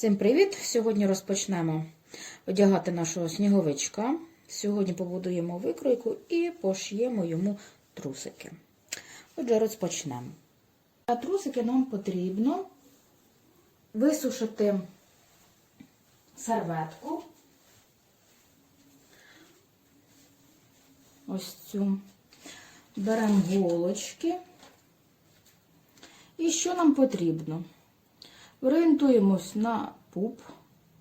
Всім привіт! Сьогодні розпочнемо одягати нашого сніговичка. Сьогодні побудуємо викройку і пошиємо йому трусики. Отже, розпочнемо. Для трусики нам потрібно висушити серветку. Ось цю. Беремо голочки. І що нам потрібно? Орієнтуємось на пуп,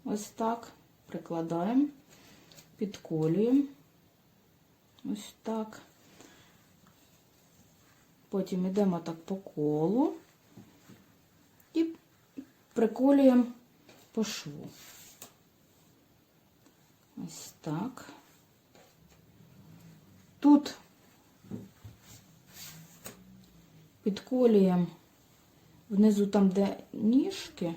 ось так, прикладаємо, підколюємо, ось так. Потім йдемо так по колу і приколюємо по шву. Ось так. Тут підколюємо внизу там, де ніжки,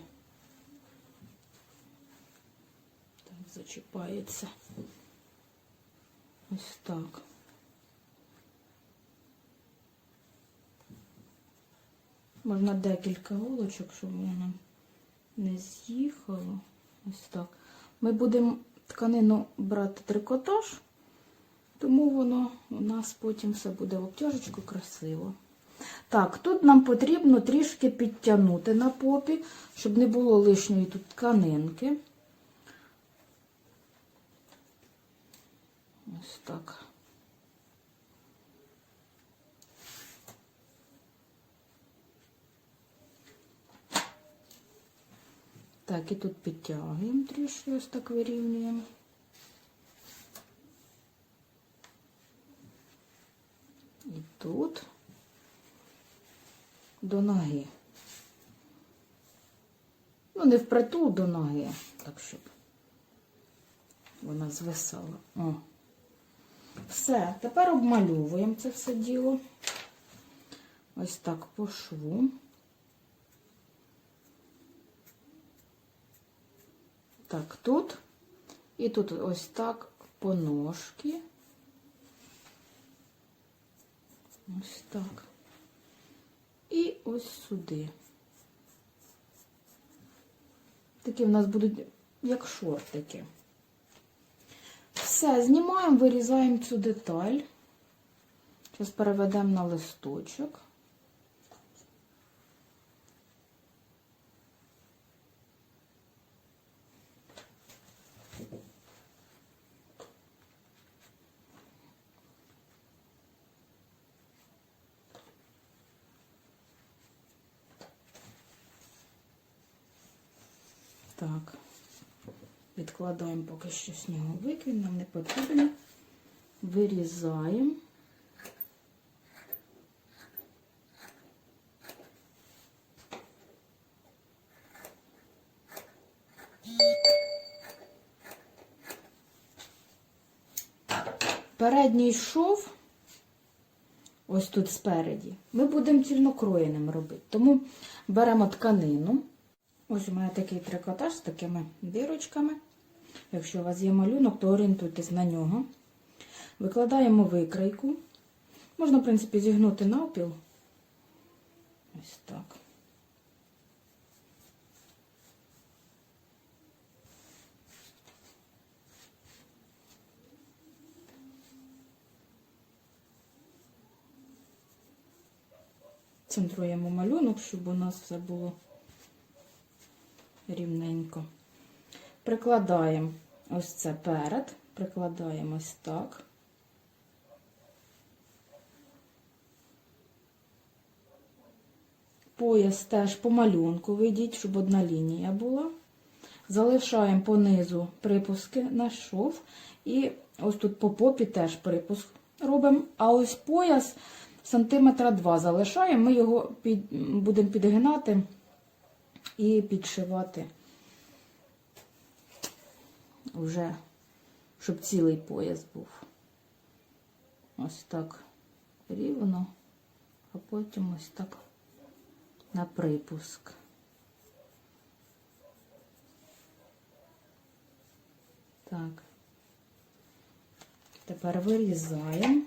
так, зачіпається. Ось так. Можна декілька голочок, щоб воно не з'їхало. Ось так. Ми будемо тканину брати трикотаж, тому воно у нас потім все буде в обтяжечку красиво. Так, тут нам потрібно трішки підтягнути на попі, щоб не було лишньої тут тканинки. Ось так. Так, і тут підтягуємо трішки, ось так вирівнюємо. І тут до ноги. Ну, не впритул до ноги, так щоб вона звисала. О. Все, тепер обмальовуємо це все діло. Ось так по шву. Так, тут. І тут ось так по ножки. Ось так. І ось сюди. Такі в нас будуть як шортики. Все, знімаємо, вирізаємо цю деталь. Зараз переведемо на листочок. Так, відкладаємо поки що сніговик, він нам не потрібен. Вирізаємо. Передній шов, ось тут спереді, ми будемо цільнокроєним робити. Тому беремо тканину. Ось у мене такий трикотаж з такими дирочками. Якщо у вас є малюнок, то орієнтуйтесь на нього. Викладаємо викрайку. Можна, в принципі, зігнути навпіл. Ось так. Центруємо малюнок, щоб у нас все було рівненько. Прикладаємо ось це перед, прикладаємо ось так. Пояс теж по малюнку вийдіть, щоб одна лінія була. Залишаємо понизу припуски на шов. І ось тут по попі теж припуск робимо. А ось пояс сантиметра 2 залишаємо, ми його під, будемо підгинати і підшивати вже, щоб цілий пояс був. Ось так рівно, а потім ось так на припуск. Так, тепер вирізаємо.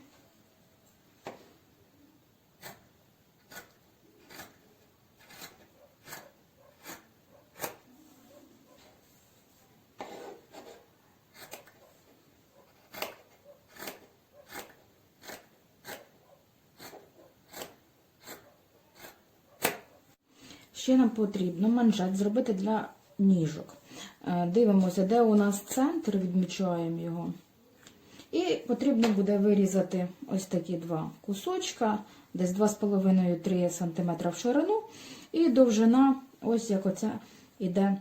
Ще нам потрібно манжет зробити для ніжок. Е, Дивимося, де у нас центр, відмічаємо його. І потрібно буде вирізати ось такі два кусочка, десь 2,5-3 см в ширину, і довжина, ось як оця іде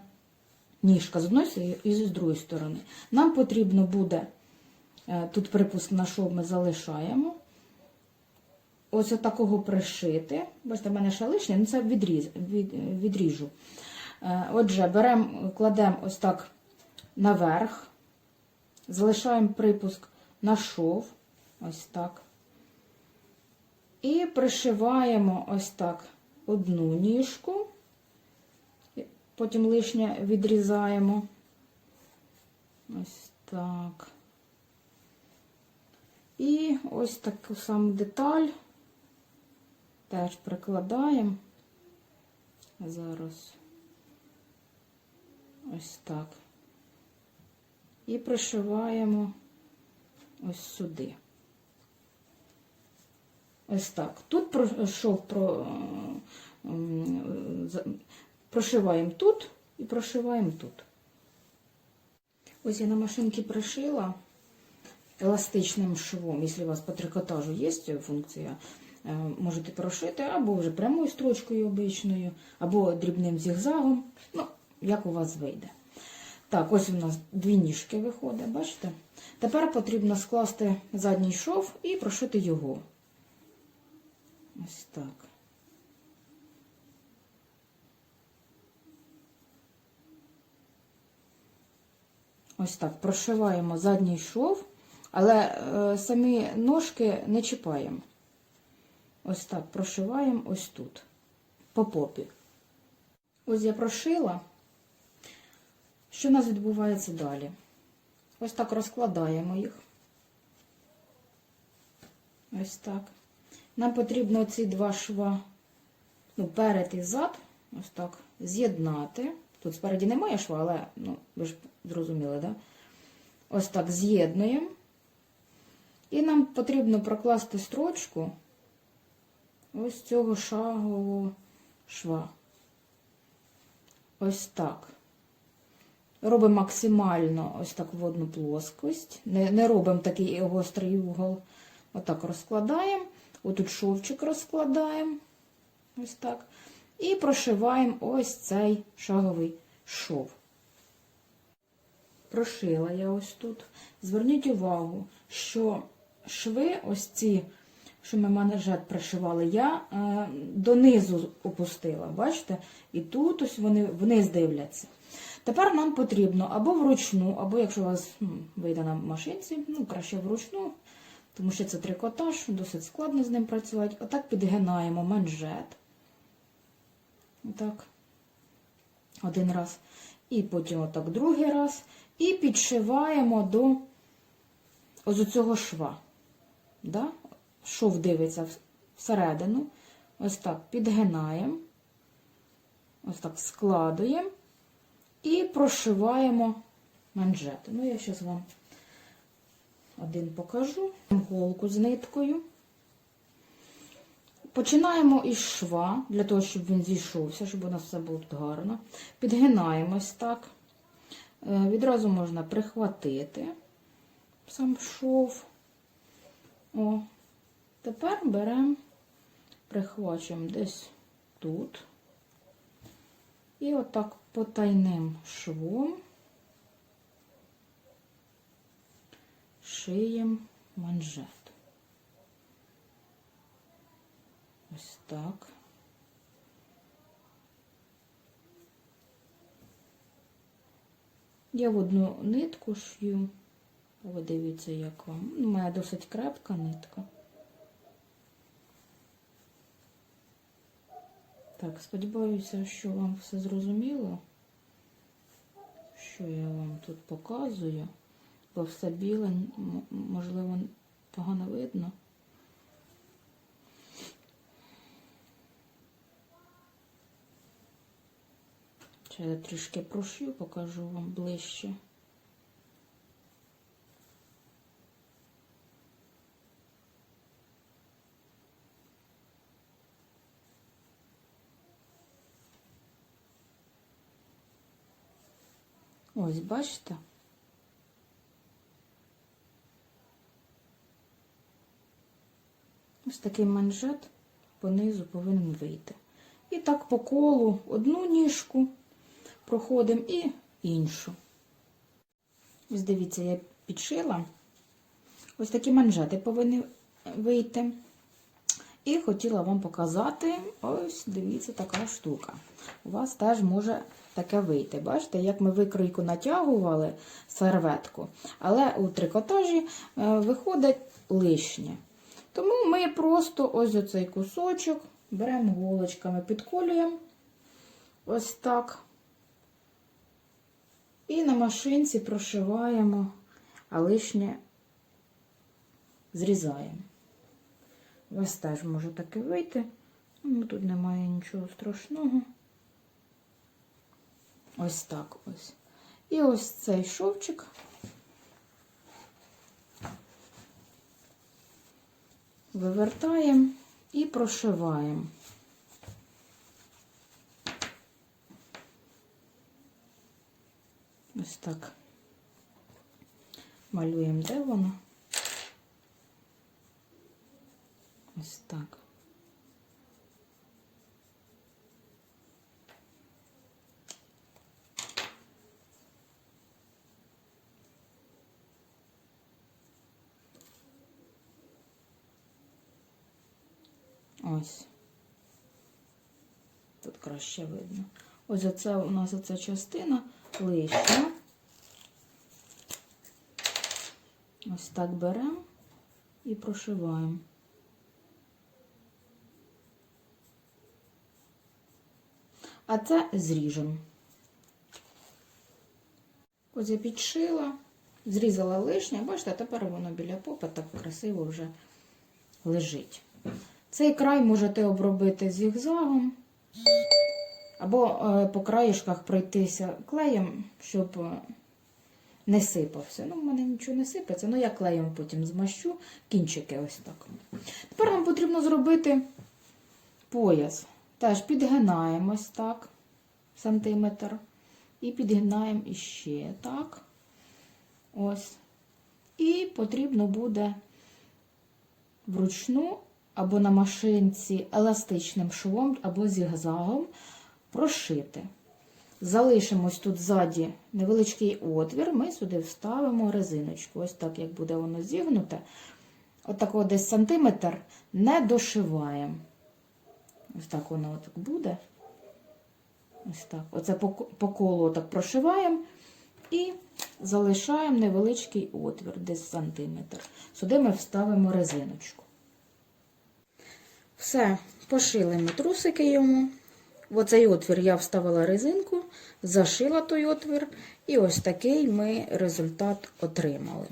ніжка з одної і з другої сторони. Нам потрібно буде, е, тут припуск на шов ми залишаємо, ось такого пришити. Бачите, в мене ще лишнє, ну це відріз, від, відріжу. Е, Отже, беремо, кладемо ось так наверх, залишаємо припуск на шов, ось так. І пришиваємо ось так одну ніжку, потім лишнє відрізаємо. Ось так. І ось таку саму деталь теж прикладаємо. Зараз ось так. І пришиваємо ось сюди. Ось так. Тут пройшов про, прошиваємо тут і прошиваємо тут. Ось я на машинці пришила еластичним швом. Якщо у вас по трикотажу є функція, можете прошити або вже прямою строчкою обичною, або дрібним зігзагом. Ну, як у вас вийде. Так, ось у нас дві ніжки виходить, бачите? Тепер потрібно скласти задній шов і прошити його. Ось так. Ось так. Прошиваємо задній шов, але е, самі ножки не чіпаємо. Ось так прошиваємо ось тут, по попі. Ось я прошила. Що у нас відбувається далі? Ось так розкладаємо їх. Ось так. Нам потрібно ці два шва, ну, перед і зад, ось так, з'єднати. Тут спереді немає шва, але, ну, ви ж зрозуміли, да? Ось так з'єднуємо. І нам потрібно прокласти строчку ось цього шагового шва. Ось так. Робимо максимально ось так в одну плоскость. Не, не робимо такий гострий угол. Отак розкладаємо. Отут шовчик розкладаємо. Ось так. І прошиваємо ось цей шаговий шов. Прошила я ось тут. Зверніть увагу, що шви, ось ці, що ми манежет пришивали, я е, донизу опустила. Бачите? І тут ось вони вниз дивляться. Тепер нам потрібно або вручну, або якщо у вас ну, вийде на машинці, ну, краще вручну, тому що це трикотаж, досить складно з ним працювати. Отак підгинаємо манжет. Отак. Один раз. І потім отак другий раз. І підшиваємо до ось цього шва. Да? Шов дивиться всередину. Ось так підгинаємо. Ось так складуємо. І прошиваємо манжети. Ну, я зараз вам один покажу. Голку з ниткою. Починаємо із шва, для того, щоб він зійшовся, щоб у нас все було гарно. Підгинаємось так. Е, Відразу можна прихватити сам шов. О. Тепер беремо, прихвачуємо десь тут. І отак потайним швом шиємо манжет. Ось так. Я в одну нитку шью. Ви дивіться, як вам. У мене досить крепка нитка. Так, сподіваюся, що вам все зрозуміло, що я вам тут показую, бо все біле, можливо, погано видно. Ще я трішки прошью, покажу вам ближче. Ось, бачите? Ось такий манжет понизу повинен вийти. І так по колу одну ніжку проходимо і іншу. Ось дивіться, я підшила. Ось такі манжети повинні вийти. І хотіла вам показати, ось дивіться, така штука. У вас теж може таке вийти. Бачите, як ми викройку натягували серветку, але у трикотажі е, виходить лишнє. Тому ми просто ось оцей кусочок беремо голочками, підколюємо ось так. І на машинці прошиваємо, а лишнє зрізаємо. Вас теж може таке вийти. Ну, тут немає нічого страшного. Ось так ось. І ось цей шовчик. Вивертаємо і прошиваємо. Ось так. Малюємо, де воно. Ось так. Ось. Тут краще видно. Ось оце у нас оця частина лишня. Ось так беремо і прошиваємо. А це зріжемо. Ось я підшила, зрізала лишнє, бачите, тепер воно біля попи так красиво вже лежить. Цей край можете обробити зігзагом, або е, по краєшках пройтися клеєм, щоб е, не сипався. Ну, в мене нічого не сипеться, але я клеєм потім змащу кінчики ось так. Тепер нам потрібно зробити пояс. Теж підгинаємо ось так, сантиметр. І підгинаємо іще так. Ось. І потрібно буде вручну або на машинці еластичним швом, або зігзагом прошити. Залишимо ось тут ззаді невеличкий отвір, ми сюди вставимо резиночку. Ось так, як буде воно зігнуте. Отакого десь сантиметр не дошиваємо. Ось так воно так буде. Ось так. Оце по, по колу так прошиваємо і залишаємо невеличкий отвір, десь сантиметр. Сюди ми вставимо резиночку. Все, пошили ми трусики йому. В оцей отвір я вставила резинку, зашила той отвір, і ось такий ми результат отримали.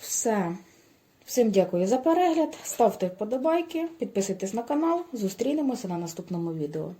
Все. Всім дякую за перегляд. Ставте вподобайки, підписуйтесь на канал. Зустрінемося на наступному відео.